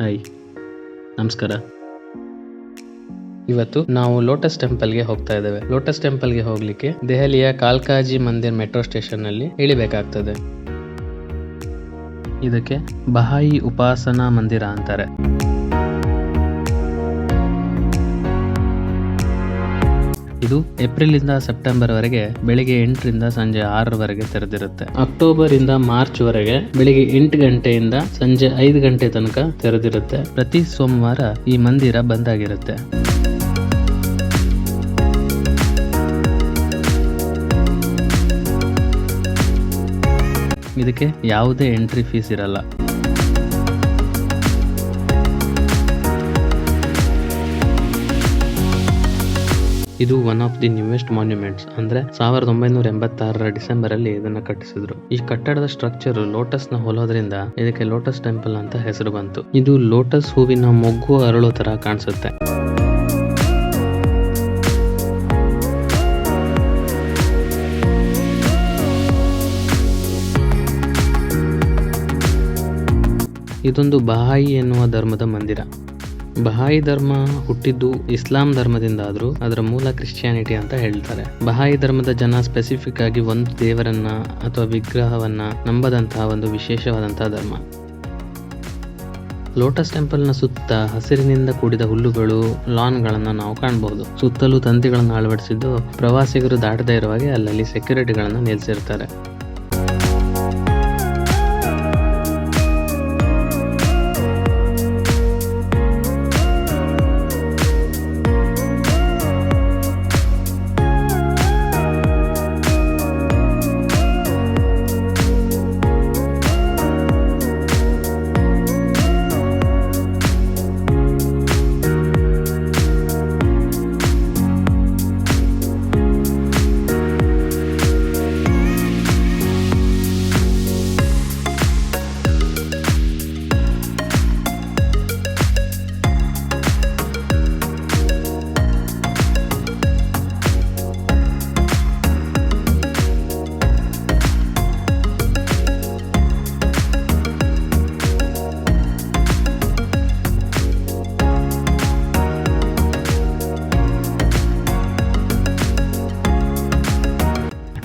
Hi. ನಮಸ್ಕಾರ. ಇವತ್ತು ನಾವು ಲೋಟಸ್ ಟೆಂಪಲ್ಗೆ ಹೋಗ್ತಾ ಇದ್ದೇವೆ. ಲೋಟಸ್ ಟೆಂಪಲ್ಗೆ ಹೋಗ್ಲಿಕ್ಕೆ ದೆಹಲಿಯ ಕಾಲ್ಕಾಜಿ ಮಂದಿರ್ ಮೆಟ್ರೋ ಸ್ಟೇಷನ್ನಲ್ಲಿ ಇಳಿಬೇಕಾಗ್ತದೆ. ಇದಕ್ಕೆ ಬಹಾಯಿ ಉಪಾಸನಾ ಮಂದಿರ ಅಂತಾರೆ. ಇದು ಏಪ್ರಿಲ್ ಇಂದ ಸೆಪ್ಟೆಂಬರ್ ವರೆಗೆ ಬೆಳಿಗ್ಗೆ ಎಂಟರಿಂದ ಸಂಜೆ ಆರರವರೆಗೆ ತೆರೆದಿರುತ್ತೆ. ಅಕ್ಟೋಬರ್ ಇಂದ ಮಾರ್ಚ್ ವರೆಗೆ ಬೆಳಿಗ್ಗೆ ಎಂಟು ಗಂಟೆಯಿಂದ ಸಂಜೆ ಐದು ಗಂಟೆ ತನಕ ತೆರೆದಿರುತ್ತೆ. ಪ್ರತಿ ಸೋಮವಾರ ಈ ಮಂದಿರ ಬಂದಾಗಿರುತ್ತೆ ಇದಕ್ಕೆ ಯಾವುದೇ ಎಂಟ್ರಿ ಫೀಸ್ ಇರಲ್ಲ. ಇದು one of the newest monuments ಅಂದ್ರೆ ಸಾವಿರದ ಒಂಬೈನೂರ ಎಂಬತ್ತಾರರ ಡಿಸೆಂಬರ್ ಅಲ್ಲಿ ಇದನ್ನ ಕಟ್ಟಿಸಿದ್ರು. ಈ ಕಟ್ಟಡದ ಸ್ಟ್ರಕ್ಚರ್ ಲೋಟಸ್ನ ಹೋಲೋದ್ರಿಂದ ಇದಕ್ಕೆ ಲೋಟಸ್ ಟೆಂಪಲ್ ಅಂತ ಹೆಸರು ಬಂತು. ಇದು ಲೋಟಸ್ ಹೂವಿನ ಮೊಗ್ಗು ಅರಳೋ ತರ ಕಾಣಿಸುತ್ತೆ. ಇದೊಂದು ಬಹಾಯಿ ಎನ್ನುವ ಧರ್ಮದ ಮಂದಿರ. ಬಹಾಯಿ ಧರ್ಮ ಹುಟ್ಟಿದ್ದು ಇಸ್ಲಾಂ ಧರ್ಮದಿಂದಾದರೂ ಅದರ ಮೂಲ ಕ್ರಿಶ್ಚಿಯಾನಿಟಿ ಅಂತ ಹೇಳ್ತಾರೆ. ಬಹಾಯಿ ಧರ್ಮದ ಜನ ಸ್ಪೆಸಿಫಿಕ್ ಆಗಿ ಒಂದು ದೇವರನ್ನ ಅಥವಾ ವಿಗ್ರಹವನ್ನ ನಂಬದಂತಹ ಒಂದು ವಿಶೇಷವಾದಂತಹ ಧರ್ಮ. ಲೋಟಸ್ ಟೆಂಪಲ್ನ ಸುತ್ತ ಹಸಿರಿನಿಂದ ಕೂಡಿದ ಹುಲ್ಲುಗಳು, ಲಾನ್ಗಳನ್ನು ನಾವು ಕಾಣಬಹುದು ಸುತ್ತಲೂ ತಂತಿಗಳನ್ನು ಅಳವಡಿಸಿದ್ದು ಪ್ರವಾಸಿಗರು ದಾಟದೇ ಇರುವಾಗೆ ಅಲ್ಲಲ್ಲಿ ಸೆಕ್ಯೂರಿಟಿಗಳನ್ನು ನಿಲ್ಲಿಸಿರ್ತಾರೆ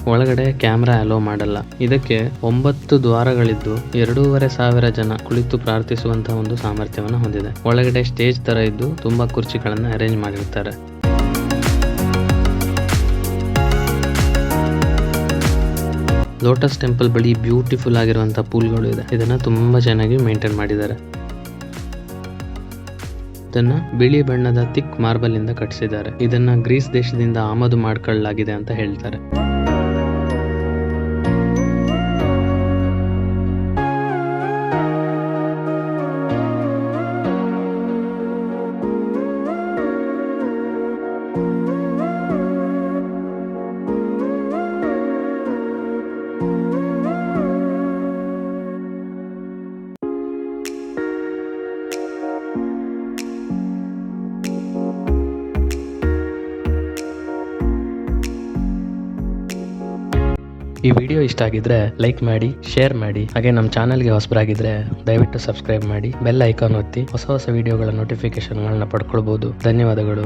ಒಳಗಡೆ ಕ್ಯಾಮ್ರಾ ಅಲೋ ಮಾಡಲ್ಲ. ಇದಕ್ಕೆ ಒಂಬತ್ತು ದ್ವಾರಗಳಿದ್ದು ಎರಡೂವರೆ ಸಾವಿರ ಜನ ಕುಳಿತು ಪ್ರಾರ್ಥಿಸುವಂತಹ ಒಂದು ಸಾಮರ್ಥ್ಯವನ್ನು ಹೊಂದಿದೆ. ಒಳಗಡೆ ಸ್ಟೇಜ್ ತರ ಇದ್ದು ತುಂಬಾ ಕುರ್ಚಿಗಳನ್ನು ಅರೇಂಜ್ ಮಾಡಿರ್ತಾರೆ. ಲೋಟಸ್ ಟೆಂಪಲ್ ಬಳಿ ಬ್ಯೂಟಿಫುಲ್ ಆಗಿರುವಂತಹ ಪೂಲ್ಗಳು ಇದೆ. ಇದನ್ನ ತುಂಬಾ ಚೆನ್ನಾಗಿ ಮೇಂಟೈನ್ ಮಾಡಿದ್ದಾರೆ. ಇದನ್ನ ಬಿಳಿ ಬಣ್ಣದ ತಿಕ್ ಮಾರ್ಬಲ್ ಇಂದ ಕಟ್ಟಿಸಿದ್ದಾರೆ. ಇದನ್ನ ಗ್ರೀಸ್ ದೇಶದಿಂದ ಆಮದು ಮಾಡ್ಕೊಳ್ಳಲಾಗಿದೆ ಅಂತ ಹೇಳ್ತಾರೆ. ಈ ವಿಡಿಯೋ ಇಷ್ಟ ಆಗಿದ್ರೆ ಲೈಕ್ ಮಾಡಿ, ಶೇರ್ ಮಾಡಿ, ಹಾಗೆ ನಮ್ಮ ಚಾನಲ್ಗೆ ಹೊಸಬರಾಗಿದ್ರೆ ದಯವಿಟ್ಟು ಸಬ್ಸ್ಕ್ರೈಬ್ ಮಾಡಿ, ಬೆಲ್ ಐಕಾನ್ ಒತ್ತಿ ಹೊಸ ಹೊಸ ವಿಡಿಯೋಗಳ ನೋಟಿಫಿಕೇಶನ್ಗಳನ್ನ ಪಡ್ಕೊಳ್ಬಹುದು ಧನ್ಯವಾದಗಳು.